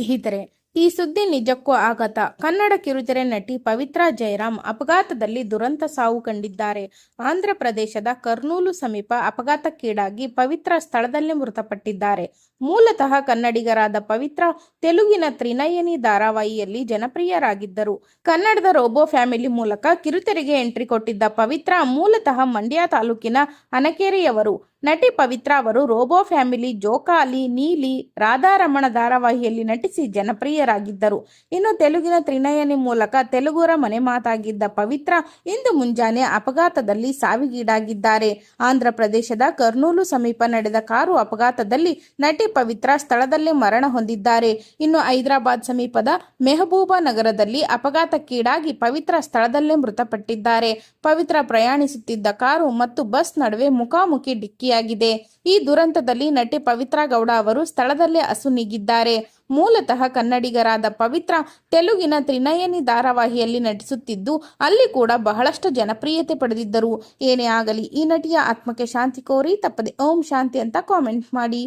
ಸ್ನೇಹಿತರೆ, ಈ ಸುದ್ದಿ ನಿಜಕ್ಕೂ ಆಘಾತ. ಕನ್ನಡ ಕಿರುತೆರೆ ನಟಿ ಪವಿತ್ರಾ ಜಯರಾಮ್ ಅಪಘಾತದಲ್ಲಿ ದುರಂತ ಸಾವು ಕಂಡಿದ್ದಾರೆ. ಆಂಧ್ರ ಪ್ರದೇಶದ ಕರ್ನೂಲು ಸಮೀಪ ಅಪಘಾತಕ್ಕೀಡಾಗಿ ಪವಿತ್ರ ಸ್ಥಳದಲ್ಲೇ ಮೃತಪಟ್ಟಿದ್ದಾರೆ. ಮೂಲತಃ ಕನ್ನಡಿಗರಾದ ಪವಿತ್ರ ತೆಲುಗಿನ ತ್ರಿನಯನಿ ಧಾರಾವಾಹಿಯಲ್ಲಿ ಜನಪ್ರಿಯರಾಗಿದ್ದರು. ಕನ್ನಡದ ರೋಬೋ ಫ್ಯಾಮಿಲಿ ಮೂಲಕ ಕಿರುತೆರೆಗೆ ಎಂಟ್ರಿ ಕೊಟ್ಟಿದ್ದ ಪವಿತ್ರ ಮೂಲತಃ ಮಂಡ್ಯ ತಾಲೂಕಿನ ಅನಕೆರೆಯವರು. ನಟಿ ಪವಿತ್ರ ಅವರು ರೋಬೋ ಫ್ಯಾಮಿಲಿ, ಜೋಕಾಲಿ, ನೀಲಿ, ರಾಧಾರಮಣ ಧಾರಾವಾಹಿಯಲ್ಲಿ ನಟಿಸಿ ಜನಪ್ರಿಯರಾಗಿದ್ದರು. ಇನ್ನು ತೆಲುಗಿನ ತ್ರಿನಯನಿ ಮೂಲಕ ತೆಲುಗುರ ಮನೆ ಮಾತಾಗಿದ್ದ ಪವಿತ್ರ ಇಂದು ಮುಂಜಾನೆ ಅಪಘಾತದಲ್ಲಿ ಸಾವಿಗೀಡಾಗಿದ್ದಾರೆ. ಆಂಧ್ರ ಪ್ರದೇಶದ ಕರ್ನೂಲು ಸಮೀಪ ನಡೆದ ಕಾರು ಅಪಘಾತದಲ್ಲಿ ನಟಿ ಪವಿತ್ರ ಸ್ಥಳದಲ್ಲೇ ಮರಣ ಹೊಂದಿದ್ದಾರೆ. ಇನ್ನು ಹೈದರಾಬಾದ್ ಸಮೀಪದ ಮೆಹಬೂಬಾ ನಗರದಲ್ಲಿ ಅಪಘಾತಕ್ಕೀಡಾಗಿ ಪವಿತ್ರ ಸ್ಥಳದಲ್ಲೇ ಮೃತಪಟ್ಟಿದ್ದಾರೆ. ಪವಿತ್ರ ಪ್ರಯಾಣಿಸುತ್ತಿದ್ದ ಕಾರು ಮತ್ತು ಬಸ್ ನಡುವೆ ಮುಖಾಮುಖಿ ಡಿಕ್ಕಿಯಾಗಿದೆ ಈ ದುರಂತದಲ್ಲಿ ನಟಿ ಪವಿತ್ರಾ ಗೌಡ ಅವರು ಸ್ಥಳದಲ್ಲೇ ಅಸುನೀಗಿದ್ದಾರೆ ಮೂಲತಃ ಕನ್ನಡಿಗರಾದ ಪವಿತ್ರ ತೆಲುಗಿನ ತ್ರಿನಯನಿ ಧಾರಾವಾಹಿಯಲ್ಲಿ ನಟಿಸುತ್ತಿದ್ದು, ಅಲ್ಲಿ ಕೂಡ ಬಹಳಷ್ಟು ಜನಪ್ರಿಯತೆ ಪಡೆದಿದ್ದರು. ಏನೇ ಆಗಲಿ, ಈ ನಟಿಯ ಆತ್ಮಕ್ಕೆ ಶಾಂತಿ ಕೋರಿ ತಪ್ಪದೆ ಓಂ ಶಾಂತಿ ಅಂತ ಕಾಮೆಂಟ್ ಮಾಡಿ.